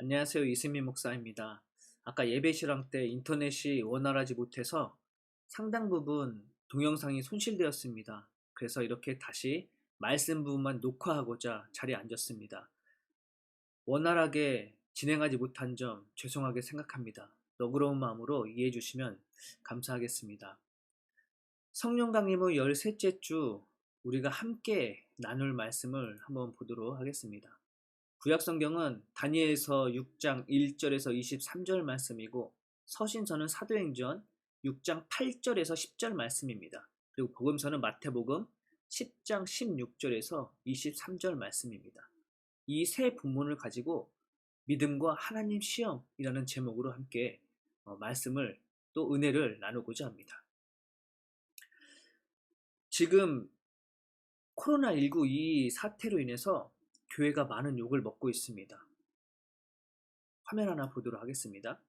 안녕하세요. 이승민 목사입니다. 아까 예배 실황 때 인터넷이 원활하지 못해서 상당 부분 동영상이 손실되었습니다. 그래서 이렇게 다시 말씀 부분만 녹화하고자 자리에 앉았습니다. 원활하게 진행하지 못한 점 죄송하게 생각합니다. 너그러운 마음으로 이해해 주시면 감사하겠습니다. 성령 강림의 13째 주 우리가 함께 나눌 말씀을 한번 보도록 하겠습니다. 구약 성경은 다니엘서 6장 1절에서 23절 말씀이고 서신서는 사도행전 6장 8절에서 10절 말씀입니다. 그리고 복음서는 마태복음 10장 16절에서 23절 말씀입니다. 이 세 본문을 가지고 믿음과 하나님 시험이라는 제목으로 함께 어, 말씀을 또 은혜를 나누고자 합니다. 지금 코로나19 이 사태로 인해서 교회가 많은 욕을 먹고 있습니다. 화면 하나 보도록 하겠습니다.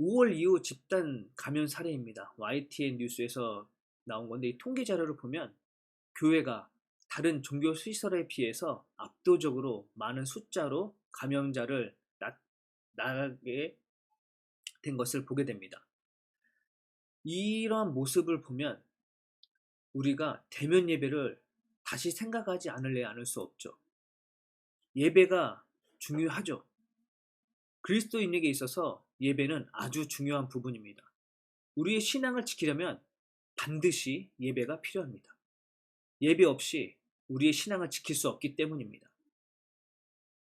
5월 이후 집단 감염 사례입니다. YTN 뉴스에서 나온 건데 이 통계 자료를 보면 교회가 다른 종교 시설에 비해서 압도적으로 많은 숫자로 감염자를 나가게 된 것을 보게 됩니다. 이러한 모습을 보면 우리가 대면 예배를 다시 생각하지 않을래 않을 수 없죠. 예배가 중요하죠. 그리스도인에게 있어서 예배는 아주 중요한 부분입니다. 우리의 신앙을 지키려면 반드시 예배가 필요합니다. 예배 없이 우리의 신앙을 지킬 수 없기 때문입니다.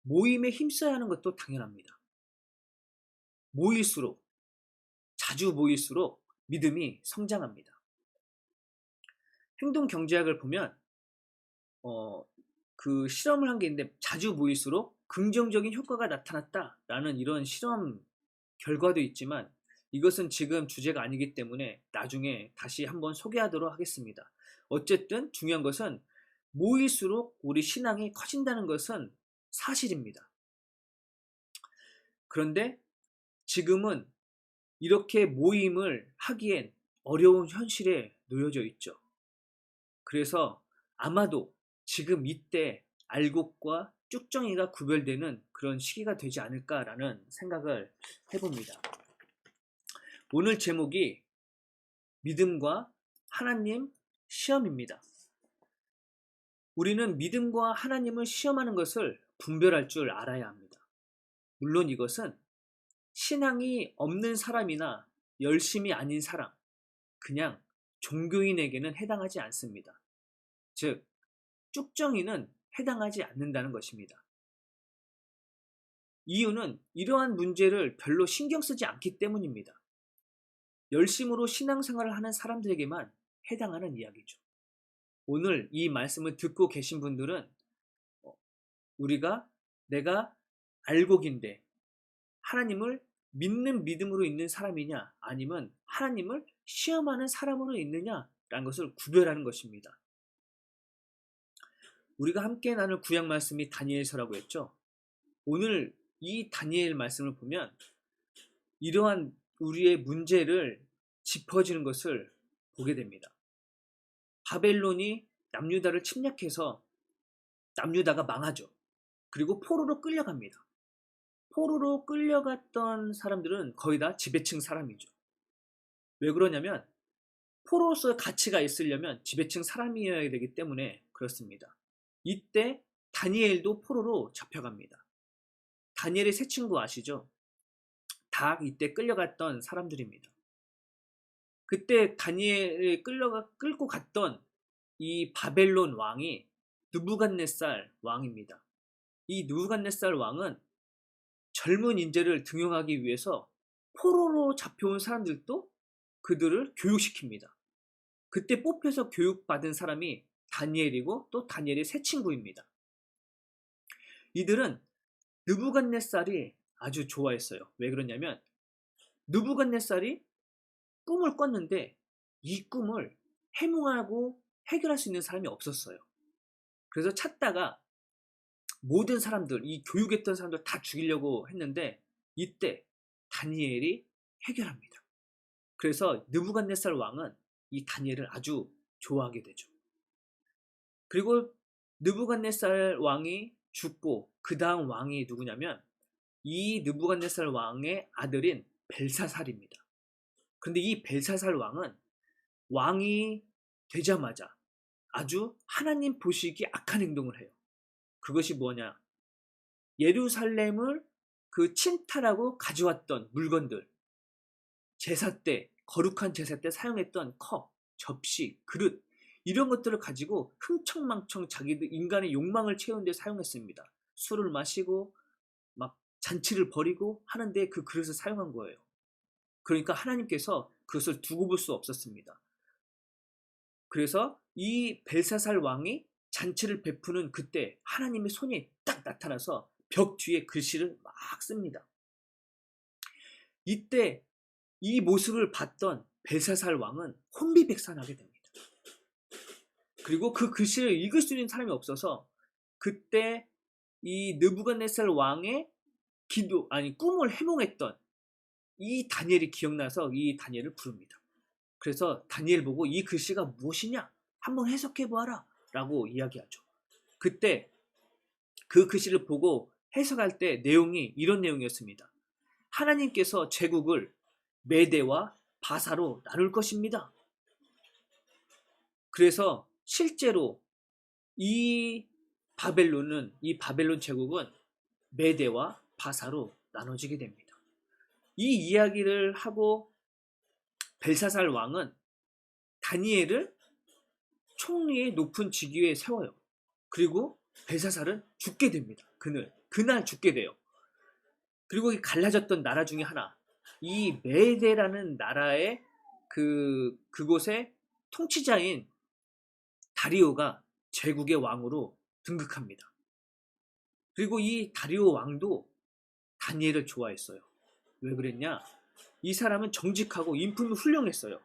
모임에 힘써야 하는 것도 당연합니다. 모일수록, 자주 모일수록 믿음이 성장합니다. 행동 경제학을 보면, 어, 그 실험을 한 게 있는데 자주 모일수록 긍정적인 효과가 나타났다라는 이런 실험 결과도 있지만 이것은 지금 주제가 아니기 때문에 나중에 다시 한번 소개하도록 하겠습니다. 어쨌든 중요한 것은 모일수록 우리 신앙이 커진다는 것은 사실입니다. 그런데 지금은 이렇게 모임을 하기엔 어려운 현실에 놓여져 있죠. 그래서 아마도 지금 이때 알곡과 쭉정이가 구별되는 그런 시기가 되지 않을까라는 생각을 해봅니다. 오늘 제목이 믿음과 하나님 시험입니다. 우리는 믿음과 하나님을 시험하는 것을 분별할 줄 알아야 합니다. 물론 이것은 신앙이 없는 사람이나 열심이 아닌 사람, 그냥 종교인에게는 해당하지 않습니다. 즉, 쭉정이는 해당하지 않는다는 것입니다. 이유는 이러한 문제를 별로 신경 쓰지 않기 때문입니다. 열심으로 신앙생활을 하는 사람들에게만 해당하는 이야기죠. 오늘 이 말씀을 듣고 계신 분들은 어, 우리가 내가 알곡인데 하나님을 믿는 믿음으로 있는 사람이냐 아니면 하나님을 시험하는 사람으로 있느냐라는 것을 구별하는 것입니다. 우리가 함께 나눌 구약 말씀이 다니엘서라고 했죠. 오늘 이 다니엘 말씀을 보면 이러한 우리의 문제를 짚어지는 것을 보게 됩니다. 바벨론이 남유다를 침략해서 남유다가 망하죠. 그리고 포로로 끌려갑니다. 포로로 끌려갔던 사람들은 거의 다 지배층 사람이죠. 왜 그러냐면 포로로서의 가치가 있으려면 지배층 사람이어야 되기 때문에 그렇습니다. 이때 다니엘도 포로로 잡혀갑니다. 다니엘의 세 친구 아시죠? 다 이때 끌려갔던 사람들입니다. 그때 다니엘이 끌려가 끌고 갔던 이 바벨론 왕이 누부갓네살 왕입니다. 이 누부갓네살 왕은 젊은 인재를 등용하기 위해서 포로로 잡혀온 사람들도 그들을 교육시킵니다. 그때 뽑혀서 교육받은 사람이 다니엘이고 또 다니엘의 새 친구입니다. 이들은 느부갓네살이 아주 좋아했어요. 왜 그러냐면 느부갓네살이 꿈을 꿨는데 이 꿈을 해몽하고 해결할 수 있는 사람이 없었어요. 그래서 찾다가 모든 사람들, 이 교육했던 사람들 다 죽이려고 했는데 이때 다니엘이 해결합니다. 그래서 느부갓네살 왕은 이 다니엘을 아주 좋아하게 되죠. 그리고 느부갓네살 왕이 죽고 그 다음 왕이 누구냐면 이 느부갓네살 왕의 아들인 벨사살입니다. 그런데 이 벨사살 왕은 왕이 되자마자 아주 하나님 보시기 악한 행동을 해요. 그것이 뭐냐? 예루살렘을 그 침탈하고 가져왔던 물건들, 제사 때, 거룩한 제사 때 사용했던 컵, 접시, 그릇, 이런 것들을 가지고 흥청망청 자기들 인간의 욕망을 채우는 데 사용했습니다. 술을 마시고 막 잔치를 벌이고 하는데 그 그릇을 사용한 거예요. 그러니까 하나님께서 그것을 두고 볼 수 없었습니다. 그래서 이 벨사살 왕이 잔치를 베푸는 그때 하나님의 손이 딱 나타나서 벽 뒤에 글씨를 막 씁니다. 이때 이 모습을 봤던 벨사살 왕은 혼비백산하게 됩니다. 그리고 그 글씨를 읽을 수 있는 사람이 없어서 그때 이 느부갓네살 왕의 기도 아니 꿈을 해몽했던 이 다니엘이 기억나서 이 다니엘을 부릅니다. 그래서 다니엘 보고 이 글씨가 무엇이냐 한번 해석해 보아라 라고 이야기하죠. 그때 그 글씨를 보고 해석할 때 내용이 이런 내용이었습니다. 하나님께서 제국을 메대와 바사로 나눌 것입니다. 그래서 실제로 이 바벨론은 이 바벨론 제국은 메대와 바사로 나눠지게 됩니다. 이 이야기를 하고 벨사살 왕은 다니엘을 총리의 높은 직위에 세워요. 그리고 벨사살은 죽게 됩니다. 그날 그날 죽게 돼요. 그리고 이 갈라졌던 나라 중에 하나 이 메데라는 나라의 그 그곳의 통치자인 다리오가 제국의 왕으로 등극합니다. 그리고 이 다리오 왕도 다니엘을 좋아했어요. 왜 그랬냐? 이 사람은 정직하고 인품이 훌륭했어요.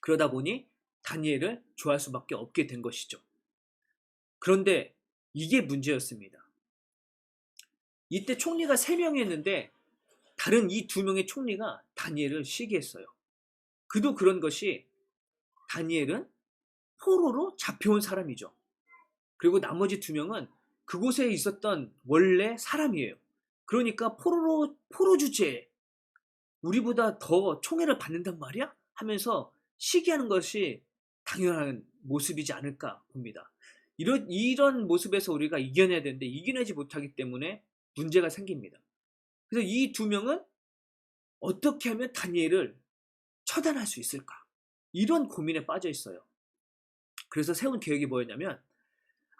그러다 보니 다니엘을 좋아할 수밖에 없게 된 것이죠. 그런데 이게 문제였습니다. 이때 총리가 3명이었는데 다른 이 두 명의 총리가 다니엘을 시기했어요. 그도 그런 것이 다니엘은 포로로 잡혀온 사람이죠. 그리고 나머지 두 명은 그곳에 있었던 원래 사람이에요. 그러니까 포로로 포로 주제 우리보다 더 총애를 받는단 말이야? 하면서 시기하는 것이 당연한 모습이지 않을까 봅니다. 이런 이런 모습에서 우리가 이겨내야 되는데 이겨내지 못하기 때문에 문제가 생깁니다. 그래서 이 두 명은 어떻게 하면 다니엘을 처단할 수 있을까? 이런 고민에 빠져 있어요. 그래서 세운 계획이 뭐였냐면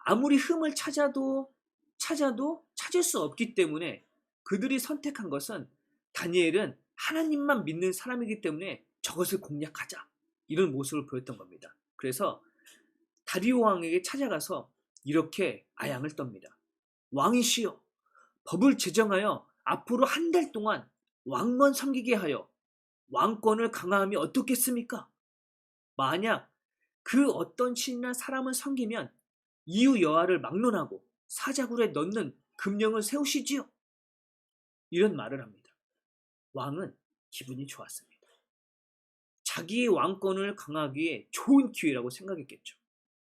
아무리 흠을 찾아도 찾아도 찾을 수 없기 때문에 그들이 선택한 것은 다니엘은 하나님만 믿는 사람이기 때문에 저것을 공략하자. 이런 모습을 보였던 겁니다. 그래서 다리오 왕에게 찾아가서 이렇게 아양을 떱니다. 왕이시여, 법을 제정하여 앞으로 한 달 동안 왕만 섬기게 하여 왕권을 강화하면 어떻겠습니까? 만약 그 어떤 신이나 사람을 섬기면 이유 여하를 막론하고 사자굴에 넣는 금령을 세우시지요. 이런 말을 합니다. 왕은 기분이 좋았습니다. 자기의 왕권을 강하기에 좋은 기회라고 생각했겠죠.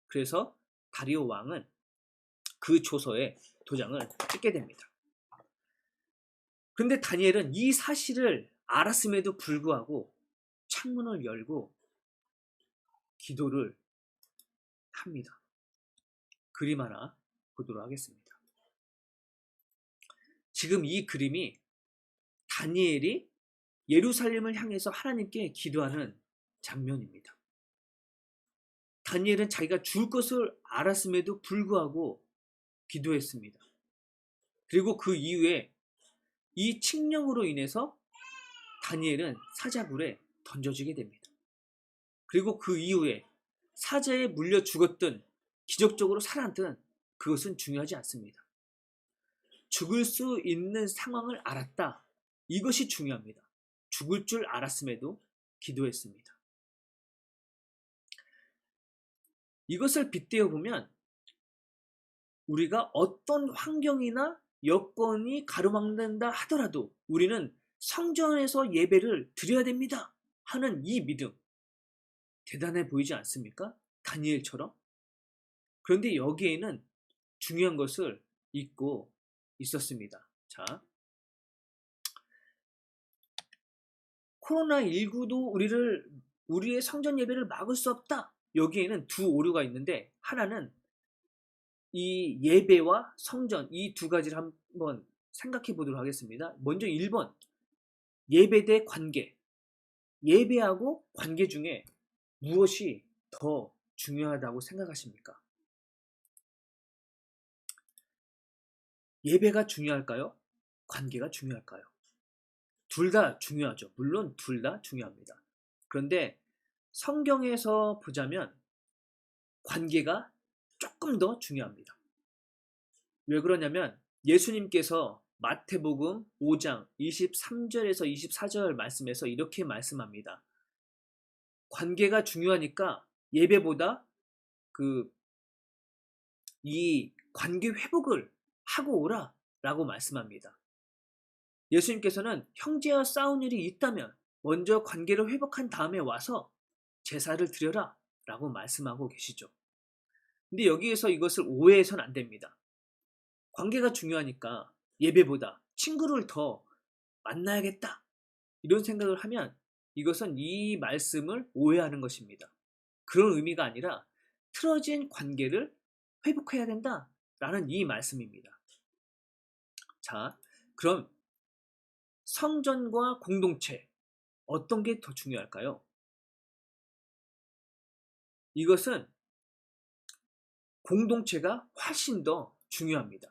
그래서 다리오 왕은 그 조서에 도장을 찍게 됩니다. 그런데 다니엘은 이 사실을 알았음에도 불구하고 창문을 열고 기도를 합니다. 그림 하나 보도록 하겠습니다. 지금 이 그림이 다니엘이 예루살렘을 향해서 하나님께 기도하는 장면입니다. 다니엘은 자기가 죽을 것을 알았음에도 불구하고 기도했습니다. 그리고 그 이후에 이 칙령으로 인해서 다니엘은 사자굴에 던져지게 됩니다. 그리고 그 이후에 사자에 물려 죽었든 기적적으로 살아났든 그것은 중요하지 않습니다. 죽을 수 있는 상황을 알았다. 이것이 중요합니다. 죽을 줄 알았음에도 기도했습니다. 이것을 빗대어 보면 우리가 어떤 환경이나 여건이 가로막는다 하더라도 우리는 성전에서 예배를 드려야 됩니다. 하는 이 믿음. 대단해 보이지 않습니까? 다니엘처럼? 그런데 여기에는 중요한 것을 잊고 있었습니다. 자, 코로나19도 우리를, 우리의 성전 예배를 막을 수 없다. 여기에는 두 오류가 있는데, 하나는 이 예배와 성전, 이 두 가지를 한번 생각해 보도록 하겠습니다. 먼저 1번, 예배 대 관계. 예배하고 관계 중에 무엇이 더 중요하다고 생각하십니까? 예배가 중요할까요? 관계가 중요할까요? 둘 다 중요하죠. 물론 둘 다 중요합니다. 그런데 성경에서 보자면 관계가 조금 더 중요합니다. 왜 그러냐면 예수님께서 마태복음 5장 23절에서 24절 말씀에서 이렇게 말씀합니다. 관계가 중요하니까 예배보다 그 이 관계 회복을 하고 오라 라고 말씀합니다. 예수님께서는 형제와 싸운 일이 있다면 먼저 관계를 회복한 다음에 와서 제사를 드려라 라고 말씀하고 계시죠. 근데 여기에서 이것을 오해해서는 안 됩니다. 관계가 중요하니까 예배보다 친구를 더 만나야겠다. 이런 생각을 하면 이것은 이 말씀을 오해하는 것입니다. 그런 의미가 아니라 틀어진 관계를 회복해야 된다. 라는 이 말씀입니다. 자, 그럼 성전과 공동체 어떤 게 더 중요할까요? 이것은 공동체가 훨씬 더 중요합니다.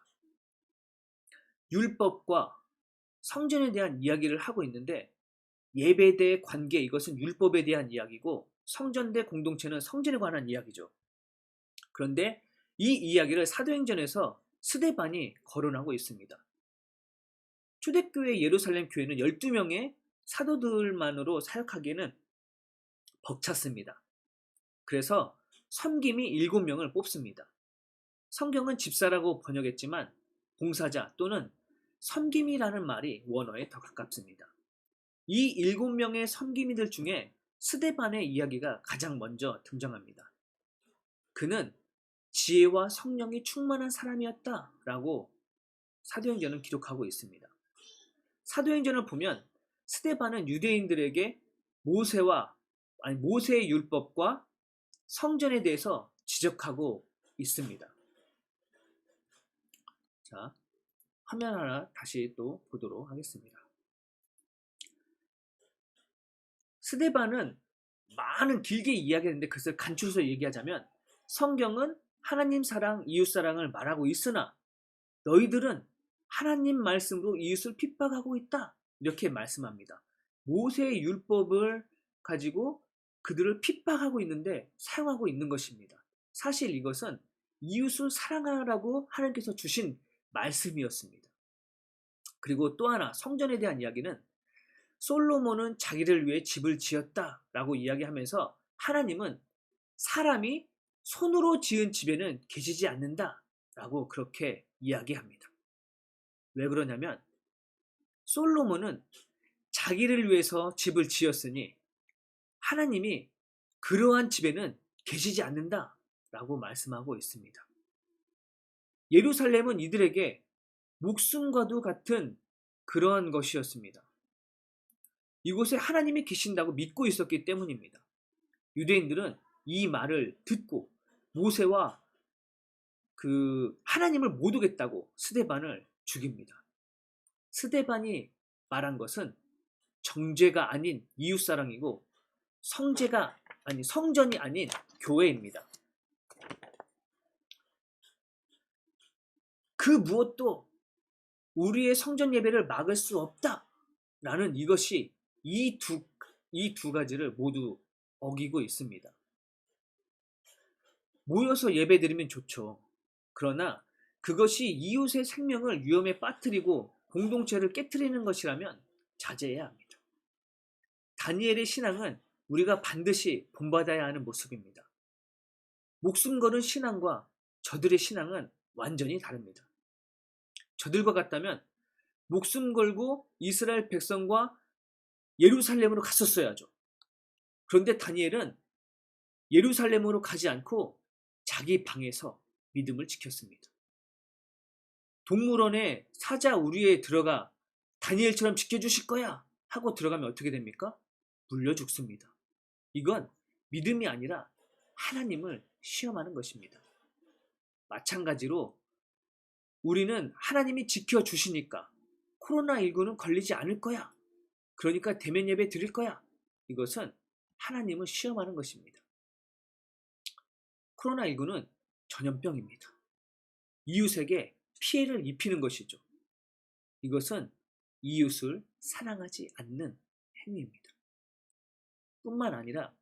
율법과 성전에 대한 이야기를 하고 있는데 예배 대 관계 이것은 율법에 대한 이야기고 성전 대 공동체는 성전에 관한 이야기죠. 그런데 이 이야기를 사도행전에서 스데반이 거론하고 있습니다. 초대교회 예루살렘 교회는 12명의 사도들만으로 사역하기에는 벅찼습니다. 그래서 섬김이 7명을 뽑습니다. 성경은 집사라고 번역했지만 봉사자 또는 섬김이라는 말이 원어에 더 가깝습니다. 이 일곱 명의 섬김이들 중에 스데반의 이야기가 가장 먼저 등장합니다. 그는 지혜와 성령이 충만한 사람이었다라고 사도행전은 기록하고 있습니다. 사도행전을 보면 스데반은 유대인들에게 모세와 아니 모세의 율법과 성전에 대해서 지적하고 있습니다. 자, 화면 하나 다시 또 보도록 하겠습니다. 스데반은 많은 길게 이야기했는데 그것을 간추려서 얘기하자면 성경은 하나님 사랑, 이웃 사랑을 말하고 있으나 너희들은 하나님 말씀으로 이웃을 핍박하고 있다. 이렇게 말씀합니다. 모세의 율법을 가지고 그들을 핍박하고 있는데 사용하고 있는 것입니다. 사실 이것은 이웃을 사랑하라고 하나님께서 주신 말씀이었습니다. 그리고 또 하나 성전에 대한 이야기는 솔로몬은 자기를 위해 집을 지었다 라고 이야기하면서 하나님은 사람이 손으로 지은 집에는 계시지 않는다 라고 그렇게 이야기합니다. 왜 그러냐면 솔로몬은 자기를 위해서 집을 지었으니 하나님이 그러한 집에는 계시지 않는다 라고 말씀하고 있습니다. 예루살렘은 이들에게 목숨과도 같은 그러한 것이었습니다. 이곳에 하나님이 계신다고 믿고 있었기 때문입니다. 유대인들은 이 말을 듣고 모세와 그 하나님을 못 오겠다고 스데반을 죽입니다. 스데반이 말한 것은 정죄가 아닌 이웃사랑이고 성제가 아니 성전이 아닌 교회입니다. 그 무엇도 우리의 성전 예배를 막을 수 없다 라는 이것이 이 두 이 두 가지를 모두 어기고 있습니다. 모여서 예배 드리면 좋죠. 그러나 그것이 이웃의 생명을 위험에 빠뜨리고 공동체를 깨뜨리는 것이라면 자제해야 합니다. 다니엘의 신앙은 우리가 반드시 본받아야 하는 모습입니다. 목숨 거는 신앙과 저들의 신앙은 완전히 다릅니다. 저들과 같다면 목숨 걸고 이스라엘 백성과 예루살렘으로 갔었어야죠. 그런데 다니엘은 예루살렘으로 가지 않고 자기 방에서 믿음을 지켰습니다. 동물원에 사자 우리에 들어가 다니엘처럼 지켜주실 거야 하고 들어가면 어떻게 됩니까? 물려 죽습니다. 이건 믿음이 아니라 하나님을 시험하는 것입니다. 마찬가지로 우리는 하나님이 지켜주시니까 코로나19는 걸리지 않을 거야. 그러니까 대면 예배 드릴 거야. 이것은 하나님을 시험하는 것입니다. 코로나19는 전염병입니다. 이웃에게 피해를 입히는 것이죠. 이것은 이웃을 사랑하지 않는 행위입니다. 뿐만 아니라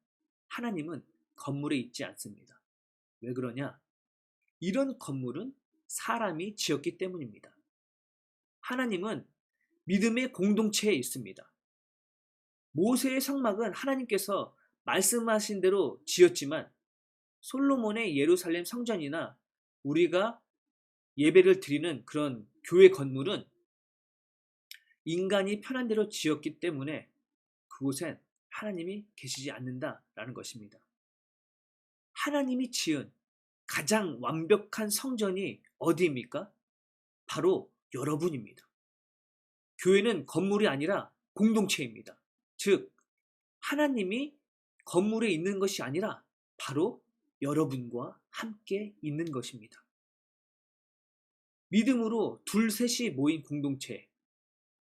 하나님은 건물에 있지 않습니다. 왜 그러냐? 이런 건물은 사람이 지었기 때문입니다. 하나님은 믿음의 공동체에 있습니다. 모세의 성막은 하나님께서 말씀하신 대로 지었지만 솔로몬의 예루살렘 성전이나 우리가 예배를 드리는 그런 교회 건물은 인간이 편한 대로 지었기 때문에 그곳엔 하나님이 계시지 않는다라는 것입니다. 하나님이 지은 가장 완벽한 성전이 어디입니까? 바로 여러분입니다. 교회는 건물이 아니라 공동체입니다. 즉, 하나님이 건물에 있는 것이 아니라 바로 여러분과 함께 있는 것입니다. 믿음으로 둘, 셋이 모인 공동체.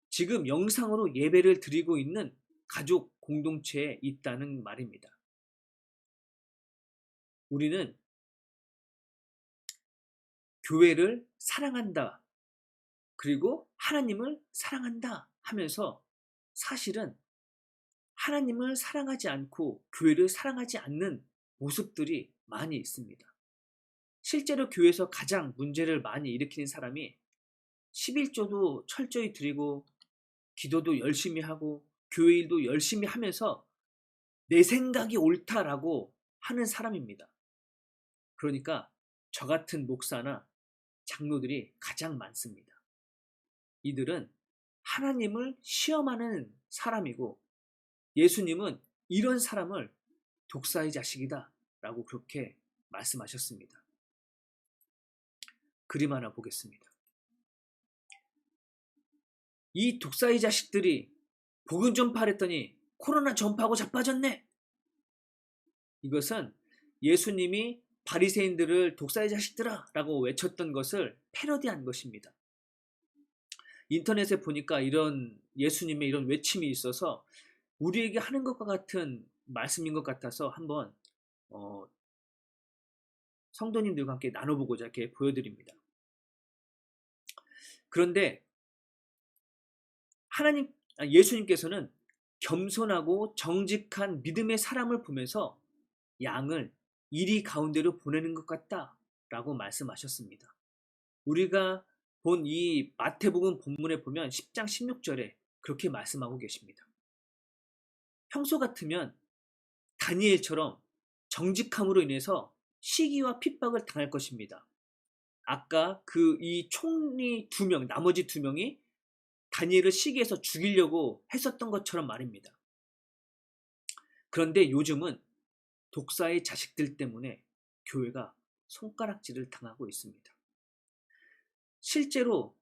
지금 영상으로 예배를 드리고 있는 가족 공동체에 있다는 말입니다. 우리는 교회를 사랑한다. 그리고 하나님을 사랑한다 하면서 사실은 하나님을 사랑하지 않고 교회를 사랑하지 않는 모습들이 많이 있습니다. 실제로 교회에서 가장 문제를 많이 일으키는 사람이 11조도 철저히 드리고 기도도 열심히 하고 교회 일도 열심히 하면서 내 생각이 옳다라고 하는 사람입니다. 그러니까 저 같은 목사나 장로들이 가장 많습니다. 이들은 하나님을 시험하는 사람이고 예수님은 이런 사람을 독사의 자식이다 라고 그렇게 말씀하셨습니다. 그림 하나 보겠습니다. 이 독사의 자식들이 복음 전파했더니 코로나 전파하고 자빠졌네. 이것은 예수님이 바리새인들을 독사의 자식들아라고 외쳤던 것을 패러디한 것입니다. 인터넷에 보니까 이런 예수님의 이런 외침이 있어서 우리에게 하는 것과 같은 말씀인 것 같아서 한번 어, 성도님들과 함께 나눠보고자 이렇게 보여드립니다. 그런데 하나님 아, 예수님께서는 겸손하고 정직한 믿음의 사람을 보면서 양을 이리 가운데로 보내는 것 같다라고 말씀하셨습니다. 우리가 본 이 마태복음 본문에 보면 10장 16절에 그렇게 말씀하고 계십니다. 평소 같으면 다니엘처럼 정직함으로 인해서 시기와 핍박을 당할 것입니다. 아까 그 이 총리 두 명, 나머지 두 명이 다니엘을 시기에서 죽이려고 했었던 것처럼 말입니다. 그런데 요즘은 독사의 자식들 때문에 교회가 손가락질을 당하고 있습니다. 실제로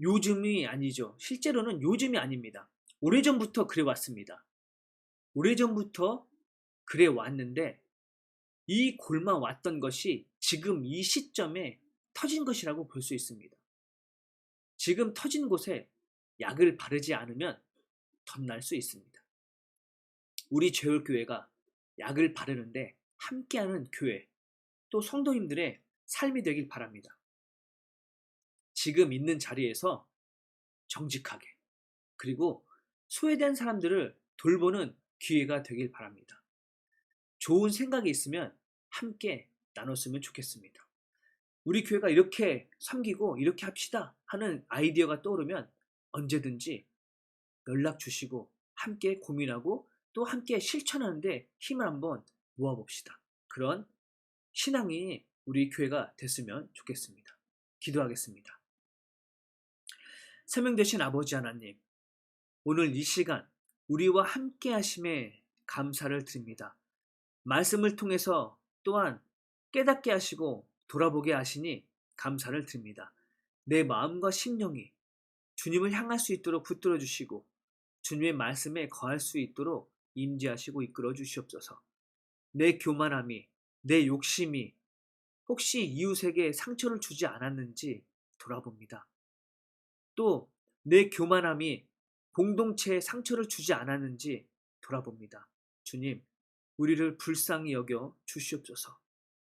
요즘이 아니죠. 실제로는 요즘이 아닙니다. 오래전부터 그래 왔습니다. 오래전부터 그래 왔는데 이 골마 왔던 것이 지금 이 시점에 터진 것이라고 볼 수 있습니다. 지금 터진 곳에 약을 바르지 않으면 덧날 수 있습니다. 우리 제월교회가 약을 바르는데 함께하는 교회, 또 성도님들의 삶이 되길 바랍니다. 지금 있는 자리에서 정직하게, 그리고 소외된 사람들을 돌보는 기회가 되길 바랍니다. 좋은 생각이 있으면 함께 나눴으면 좋겠습니다. 우리 교회가 이렇게 섬기고 이렇게 합시다 하는 아이디어가 떠오르면 언제든지 연락 주시고 함께 고민하고 또 함께 실천하는데 힘을 한번 모아봅시다. 그런 신앙이 우리 교회가 됐으면 좋겠습니다. 기도하겠습니다. 설명되신 아버지 하나님, 오늘 이 시간 우리와 함께 하심에 감사를 드립니다. 말씀을 통해서 또한 깨닫게 하시고 돌아보게 하시니 감사를 드립니다. 내 마음과 심령이 주님을 향할 수 있도록 붙들어 주시고 주님의 말씀에 거할 수 있도록 임재하시고 이끌어 주시옵소서. 내 교만함이, 내 욕심이 혹시 이웃에게 상처를 주지 않았는지 돌아봅니다. 또 내 교만함이 공동체에 상처를 주지 않았는지 돌아봅니다. 주님, 우리를 불쌍히 여겨 주시옵소서.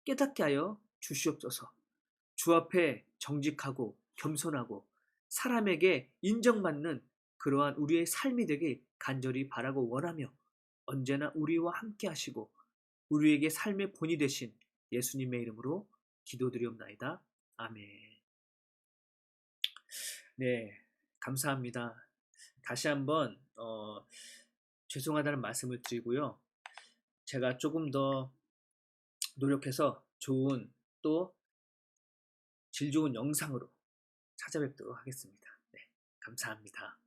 깨닫게 하여 주시옵소서. 주 앞에 정직하고 겸손하고 사람에게 인정받는 그러한 우리의 삶이 되길 간절히 바라고 원하며 언제나 우리와 함께 하시고 우리에게 삶의 본이 되신 예수님의 이름으로 기도드리옵나이다. 아멘. 네, 감사합니다. 다시 한번 어, 죄송하다는 말씀을 드리고요. 제가 조금 더 노력해서 좋은 또 질 좋은 영상으로 찾아뵙도록 하겠습니다. 네, 감사합니다.